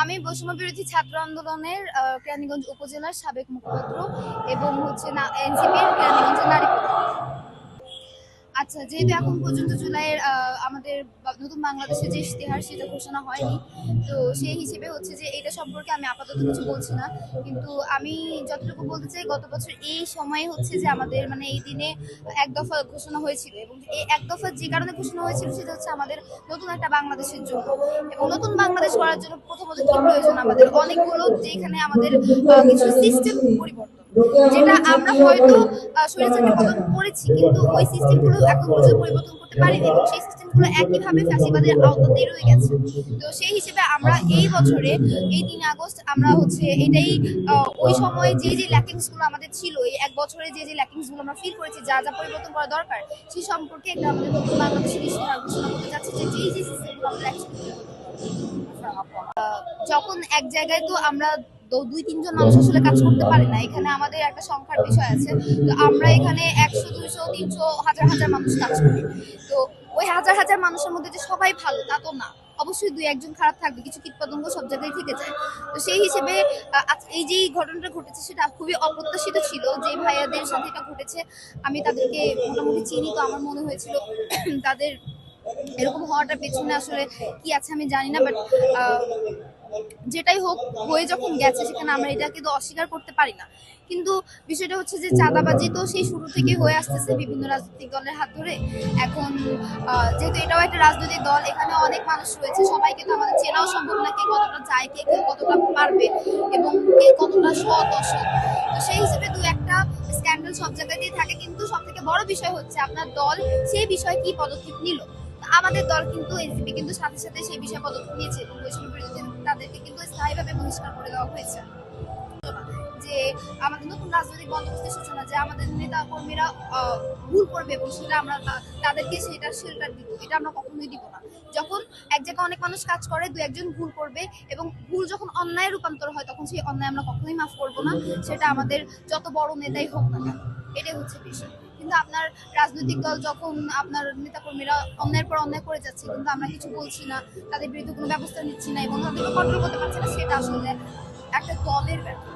আমি বৈষম্য বিরোধী ছাত্র আন্দোলনের কেরানীগঞ্জ উপজেলার সাবেক মুখপাত্র এবং হচ্ছে এনসিপির কেরানীগঞ্জের নারী। আচ্ছা যেহেতু এখন পর্যন্ত জুলাইয়ের আমাদের নতুন বাংলাদেশের যে ইশতেহার, সেটা ঘোষণা হয়নি। তো সেই হিসেবে হচ্ছে যে এটা সম্পর্কে আমি আপাতত কিছু বলছি না। কিন্তু আমি যতটুকু বলতে চাই, গত বছর এই সময়ে হচ্ছে যে আমাদের মানে এই দিনে এক দফা ঘোষণা হয়েছিল এবং এই এক দফা যে কারণে ঘোষণা হয়েছিল, সেটা হচ্ছে আমাদের নতুন একটা বাংলাদেশের জন্য। এবং নতুন বাংলাদেশ করার জন্য প্রথমত কি প্রয়োজন আমাদের? অনেকগুলো যেখানে আমাদের কিছু সিস্টেম পরিবর্তন। যেটা আমরা হয়তো শরীরচাকে পতন করেছি কিন্তু ওই সিস্টেমগুলো এখন পর্যন্ত পরিবর্তন করতে পারিনি এবং সেই সিস্টেমগুলো একইভাবে ফ্যাসিবাদের আওতাতেই রয়ে গেছে। তো সেই হিসেবে আমরা এই বছরে এই তিন আগস্ট আমরা হচ্ছে এটাই ওই সময় যে যে ল্যাকিংসগুলো আমাদের ছিল এই এক বছরে যে যে ল্যাকিংসগুলো আমরা ফিল করেছি যা যা পরিবর্তন করা দরকার সেই সম্পর্কে একটা আমাদের নতুন বাংলাদেশের ঘোষণা করতে যাচ্ছে যে যেই যে সিস্টেমগুলো আমরা যখন এক জায়গায় তো আমরা দুই, তিনজন মানুষ আসলে কাজ করতে পারে না। এখানে আমাদের একটা সংখ্যার বিষয় আছে। তো আমরা এখানে একশো, দুইশো, তিনশো, হাজার হাজার মানুষ কাজ করি। তো ওই হাজার হাজার মানুষের মধ্যে যে সবাই ভালো, তা তো না। অবশ্যই দুই, একজন খারাপ থাকবে, কিছু কীটপতঙ্গ সব জায়গায় থেকে যায়। তো সেই হিসেবে এই যে ঘটনাটা ঘটেছে, সেটা খুবই অপ্রত্যাশিত ছিল যে ভাইয়াদের সাথে এটা ঘটেছে। আমি তাদেরকে মোটামুটি চিনি, তো আমার মনে হয়েছিল তাদের এরকম হওয়াটার পেছনে আসলে কি আছে আমি জানি না বাট যেটাই হোক, হয়ে যখন গেছে সেখানে আমরা এটাকে তো অস্বীকার করতে পারি না। কিন্তু বিষয়টা হচ্ছে যে চাঁদাবাজি তো সেই শুরু থেকে হয়ে আসতেছে বিভিন্ন রাজনৈতিক দলের হাত ধরে। এখন যেহেতু এটাও একটা রাজনৈতিক দল, এখানে অনেক মানুষ রয়েছে, সবাইকে তো আমাদের চেনাও সম্ভব না কে কতটা চায়, কে কে কতটা পারবে এবং কে কতটা সৎ, অসৎ। তো সেই হিসেবে দু একটা স্ক্যান্ডাল সব জায়গাতেই থাকে, কিন্তু সব থেকে বড় বিষয় হচ্ছে আপনার দল সেই বিষয়ে কি পদক্ষেপ নিল? আমাদের দল কিন্তু এনসিপি, কিন্তু সাথে সাথে সেই বিষয়ে পদক্ষেপ নিয়েছে এবং বৈষম্য তাদেরকে কিন্তু স্থায়ীভাবে বহিষ্কার করে দেওয়া হয়েছে। যে আমাদের নতুন রাজনৈতিক বন্দোবস্তের সূচনা, যে আমাদের নেতা কর্মীরা ভুল করবে এবং সেটা আমরা তাদেরকে সেটা শেল্টার দিব, এটা আমরা কখনোই দিব না। যখন এক জায়গায় অনেক মানুষ কাজ করে, দু একজন ভুল করবে এবং ভুল যখন অন্যায় রূপান্তর হয়, তখন সেই অন্যায় আমরা কখনোই মাফ করব না। সেটা আমাদের যত বড় নেতাই হোক না কেন, এটাই হচ্ছে বিষয়। কিন্তু আপনার রাজনৈতিক দল যখন আপনার নেতাকর্মীরা অন্যায়ের পর অন্যায় করে যাচ্ছে, কিন্তু আমরা কিছু বলছি না, তাদের বিরুদ্ধে কোনো ব্যবস্থা নিচ্ছি না এবং তাদেরকে কন্ট্রোল করতে পারছি না, সেটা আসলে একটা দলের ব্যাপার।